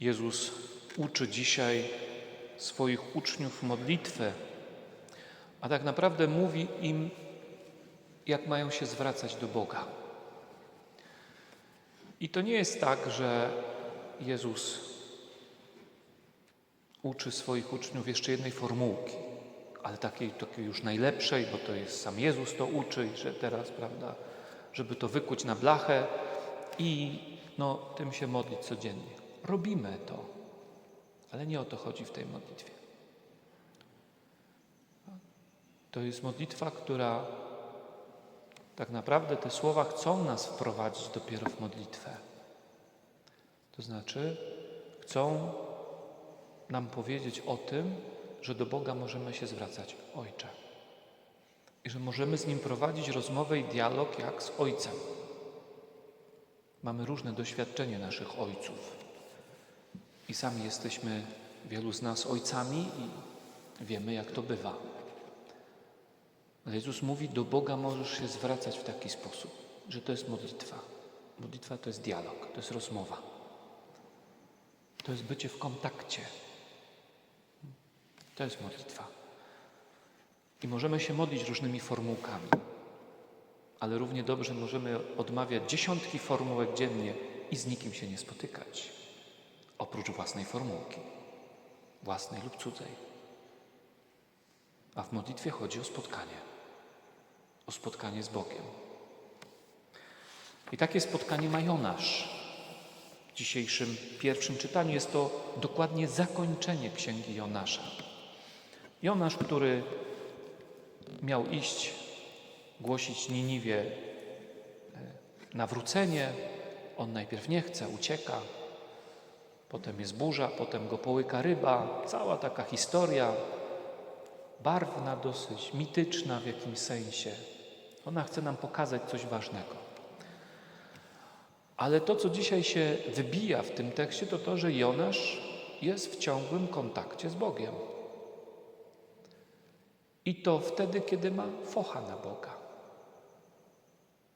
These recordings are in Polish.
Jezus uczy dzisiaj swoich uczniów modlitwę, a tak naprawdę mówi im, jak mają się zwracać do Boga. I to nie jest tak, że Jezus uczy swoich uczniów jeszcze jednej formułki, ale takiej, takiej już najlepszej, bo to jest sam Jezus to uczy, że teraz, prawda, żeby to wykuć na blachę i no, tym się modlić codziennie. Robimy to, ale nie o to chodzi w tej modlitwie. To jest modlitwa, która tak naprawdę te słowa chcą nas wprowadzić dopiero w modlitwę. To znaczy, chcą nam powiedzieć o tym, że do Boga możemy się zwracać Ojcze. I że możemy z Nim prowadzić rozmowę i dialog jak z Ojcem. Mamy różne doświadczenie naszych ojców. I sami jesteśmy, wielu z nas, ojcami i wiemy, jak to bywa. Ale Jezus mówi, do Boga możesz się zwracać w taki sposób, że to jest modlitwa. Modlitwa to jest dialog, to jest rozmowa. To jest bycie w kontakcie. To jest modlitwa. I możemy się modlić różnymi formułkami, ale równie dobrze możemy odmawiać dziesiątki formułek dziennie i z nikim się nie spotykać, oprócz własnej formułki, własnej lub cudzej. A w modlitwie chodzi o spotkanie, o spotkanie z Bogiem. I takie spotkanie ma Jonasz. W dzisiejszym pierwszym czytaniu jest to dokładnie zakończenie księgi Jonasza. Jonasz, który miał iść głosić Niniwie e, nawrócenie, on najpierw nie chce, ucieka, potem jest burza, potem go połyka ryba, cała taka historia, barwna dosyć, mityczna w jakimś sensie. Ona chce nam pokazać coś ważnego. Ale to, co dzisiaj się wybija w tym tekście, to to, że Jonasz jest w ciągłym kontakcie z Bogiem. I to wtedy, kiedy ma focha na Boga.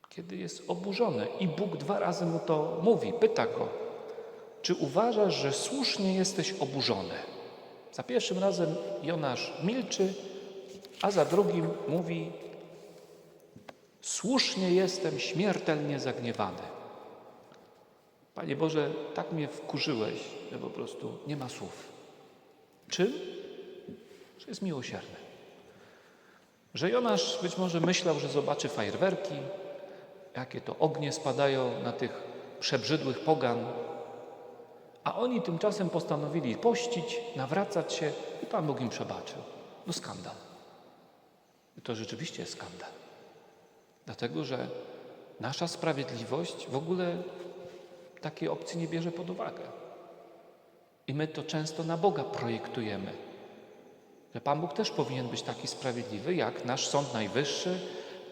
Kiedy jest oburzony. I Bóg dwa razy mu to mówi, pyta go, czy uważasz, że słusznie jesteś oburzony? Za pierwszym razem Jonasz milczy, a za drugim mówi, słusznie jestem śmiertelnie zagniewany. Panie Boże, tak mnie wkurzyłeś, że po prostu nie ma słów. Czym? Że jest miłosierny. Że Jonasz być może myślał, że zobaczy fajerwerki, jakie to ognie spadają na tych przebrzydłych pogan, a oni tymczasem postanowili pościć, nawracać się i Pan Bóg im przebaczył. No skandal. I to rzeczywiście jest skandal. Dlatego, że nasza sprawiedliwość w ogóle takiej opcji nie bierze pod uwagę. I my to często na Boga projektujemy. Że Pan Bóg też powinien być taki sprawiedliwy, jak nasz Sąd Najwyższy,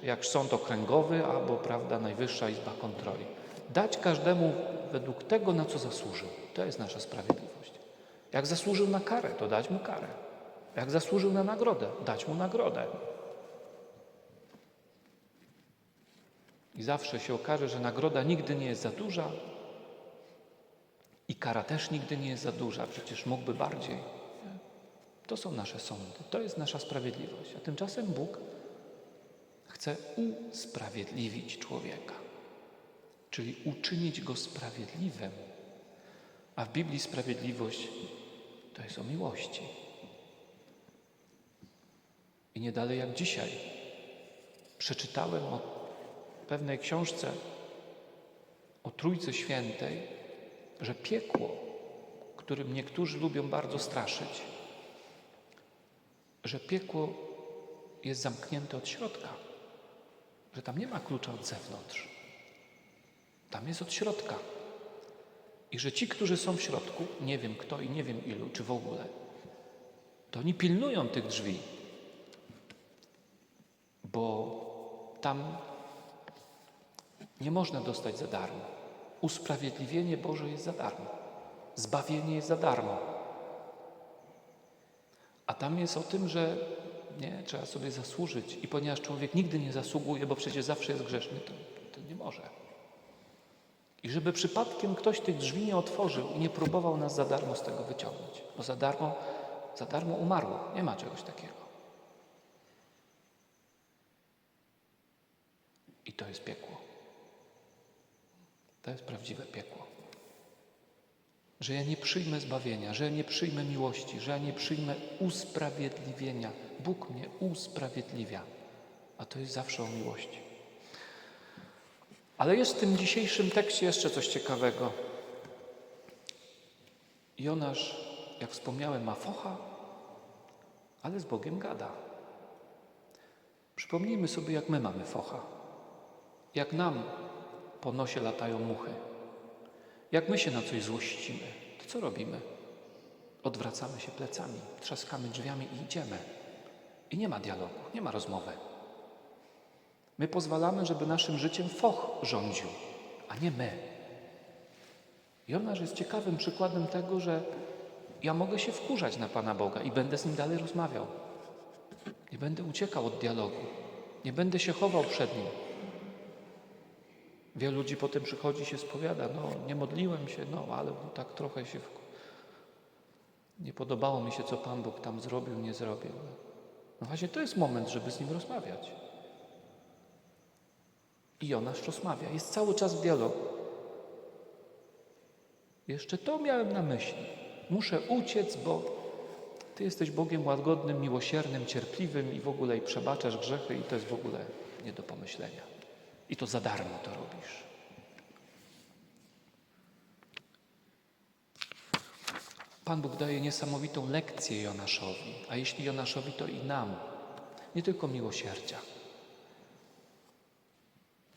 jak Sąd Okręgowy albo, prawda, Najwyższa Izba Kontroli. Dać każdemu według tego, na co zasłużył. To jest nasza sprawiedliwość. Jak zasłużył na karę, to dać mu karę. Jak zasłużył na nagrodę, dać mu nagrodę. I zawsze się okaże, że nagroda nigdy nie jest za duża i kara też nigdy nie jest za duża. Przecież mógłby bardziej. To są nasze sądy, to jest nasza sprawiedliwość. A tymczasem Bóg chce usprawiedliwić człowieka, czyli uczynić go sprawiedliwym. A w Biblii sprawiedliwość to jest o miłości. I nie dalej jak dzisiaj przeczytałem o pewnej książce o Trójcy Świętej, że piekło, którym niektórzy lubią bardzo straszyć, że piekło jest zamknięte od środka, że tam nie ma klucza od zewnątrz. Tam jest od środka. I że ci, którzy są w środku, nie wiem kto i nie wiem ilu, czy w ogóle, to oni pilnują tych drzwi, bo tam nie można dostać za darmo. Usprawiedliwienie Boże jest za darmo. Zbawienie jest za darmo. A tam jest o tym, że nie, trzeba sobie zasłużyć. I ponieważ człowiek nigdy nie zasługuje, bo przecież zawsze jest grzeszny, to, to nie może. I żeby przypadkiem ktoś tych drzwi nie otworzył i nie próbował nas za darmo z tego wyciągnąć. Bo za darmo, za darmo umarło. Nie ma czegoś takiego. I to jest piekło. To jest prawdziwe piekło. Że ja nie przyjmę zbawienia, że ja nie przyjmę miłości, że ja nie przyjmę usprawiedliwienia. Bóg mnie usprawiedliwia, a to jest zawsze o miłości. Ale jest w tym dzisiejszym tekście jeszcze coś ciekawego. Jonasz, jak wspomniałem, ma focha, ale z Bogiem gada. Przypomnijmy sobie, jak my mamy focha. Jak nam po nosie latają muchy. Jak my się na coś złościmy, to co robimy? Odwracamy się plecami, trzaskamy drzwiami i idziemy. I nie ma dialogu, nie ma rozmowy. My pozwalamy, żeby naszym życiem foch rządził, a nie my. Jonasz jest ciekawym przykładem tego, że ja mogę się wkurzać na Pana Boga i będę z Nim dalej rozmawiał. Nie będę uciekał od dialogu. Nie będę się chował przed Nim. Wielu ludzi potem przychodzi i się spowiada, no nie modliłem się, no ale tak trochę się wku... nie podobało mi się, co Pan Bóg tam zrobił, nie zrobił. No właśnie to jest moment, żeby z Nim rozmawiać. I Jonasz rozmawia, jest cały czas w dialogu. Jeszcze to miałem na myśli. Muszę uciec, bo Ty jesteś Bogiem łagodnym, miłosiernym, cierpliwym i w ogóle i przebaczasz grzechy i to jest w ogóle nie do pomyślenia. I to za darmo to robisz. Pan Bóg daje niesamowitą lekcję Jonaszowi, a jeśli Jonaszowi, to i nam. Nie tylko miłosierdzia,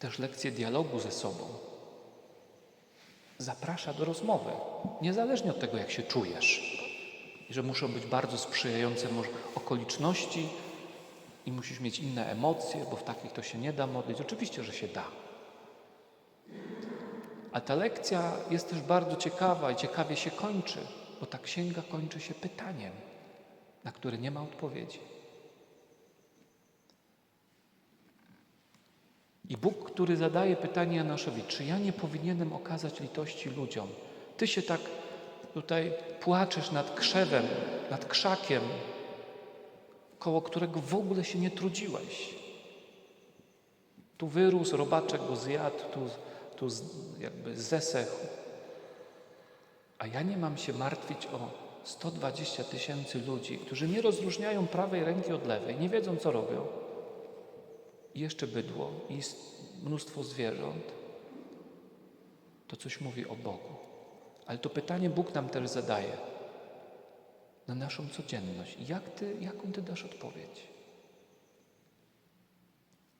też lekcję dialogu ze sobą. Zaprasza do rozmowy, niezależnie od tego, jak się czujesz. I że muszą być bardzo sprzyjające okoliczności i musisz mieć inne emocje, bo w takich to się nie da modlić. Oczywiście, że się da. A ta lekcja jest też bardzo ciekawa i ciekawie się kończy, bo ta księga kończy się pytaniem, na które nie ma odpowiedzi. I Bóg, który zadaje pytanie Janaszowi, czy ja nie powinienem okazać litości ludziom? Ty się tak tutaj płaczesz nad krzewem, nad krzakiem, koło którego w ogóle się nie trudziłeś. Tu wyrósł, robaczek go zjadł, tu, tu jakby zesechł. A ja nie mam się martwić o 120 tysięcy ludzi, którzy nie rozróżniają prawej ręki od lewej, nie wiedzą co robią. I jeszcze bydło, i mnóstwo zwierząt. To coś mówi o Bogu. Ale to pytanie Bóg nam też zadaje na naszą codzienność. Jak ty, jaką ty dasz odpowiedź?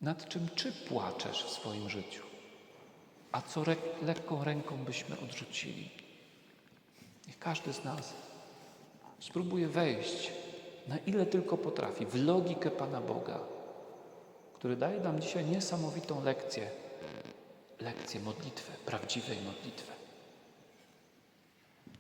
Nad czym czy płaczesz w swoim życiu? A co re- lekką ręką byśmy odrzucili? Niech każdy z nas spróbuje wejść, na ile tylko potrafi, w logikę Pana Boga, który daje nam dzisiaj niesamowitą lekcję. Lekcję modlitwy, prawdziwej modlitwy.